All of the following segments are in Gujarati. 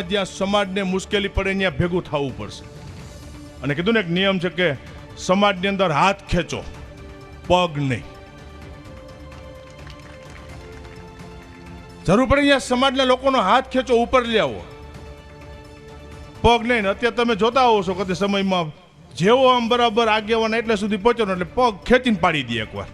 જ્યાં સમાજને મુશ્કેલી પડે ત્યાં ભેગું થવું પડશે. અને કીધું ને એક નિયમ છે કે સમાજની અંદર હાથ ખેંચો, પગ નહીં. જરૂર પડે ત્યાં સમાજના લોકોનો હાથ ખેંચો, ઉપર લઈ આવો. પગ નહીં અત્યારે તમે જોતા હોવ છો કદી સમયમાં જેવો આમ બરાબર આગેવાના એટલે સુધી પહોંચો એટલે પગ ખેંચીને પાડી દે એકવાર.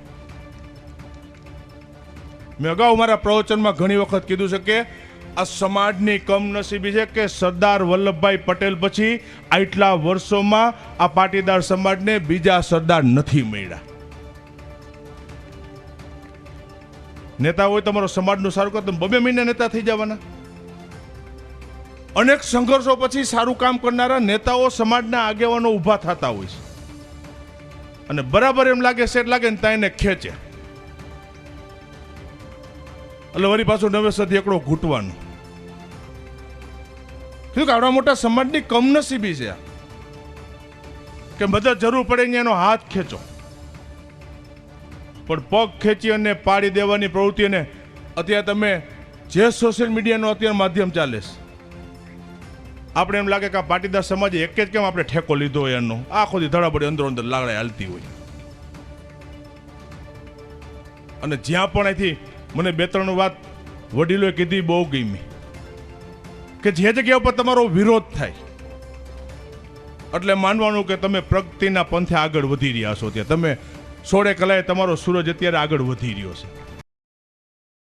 મેં અગાઉ મારા પ્રવચનમાં ઘણી વખત કીધું છે કે આ સમાજની કમનસીબી છે કે સરદાર વલ્લભભાઈ પટેલ પછી આટલા વર્ષોમાં આ પાટીદાર સમાજને બીજા સરદાર નથી મળ્યા. નેતા હોય તમારો સમાજનું સારું કરો, તમે બબે મહિને નેતા થઈ જવાના. અનેક સંઘર્ષો પછી સારું કામ કરનારા નેતાઓ સમાજના આગેવાનો ઊભા થતા હોય છે. અને બરાબર એમ લાગે સેટ લાગે ને ત્યાં એને ખેંચે. એટલે વળી પાછું નવેસરથી એકડો ઘૂંટવાનું. કીધું આવડા મોટા સમાજની કમનસીબી છે. કે મદદ જરૂર પડે એનો હાથ ખેંચો. પણ પગ ખેંચી અને પાડી દેવાની પ્રવૃત્તિ અને અત્યારે તમે જે સોશિયલ મીડિયાનો અત્યારે માધ્યમ ચાલે છે, આપણે એમ લાગે કે આ પાટીદાર સમાજે એક જ કેમ આપણે ઠેકો લીધો હોય એનો? આખો દી ધડાબડી અંદરો અંદર લાગણી હાલતી હોય. અને જ્યાં પણ અહીંથી મને બે ત્રણ વાત વડીલોએ કીધી, બહુ ગમી. કે જે જગ્યા ઉપર તમારો વિરોધ થાય, એટલે માનવાનું કે તમે પ્રગતિના પંથે આગળ વધી રહ્યા છો ત્યાં. તમે સોળે કલાએ તમારો સૂરજ અત્યારે આગળ વધી રહ્યો છે.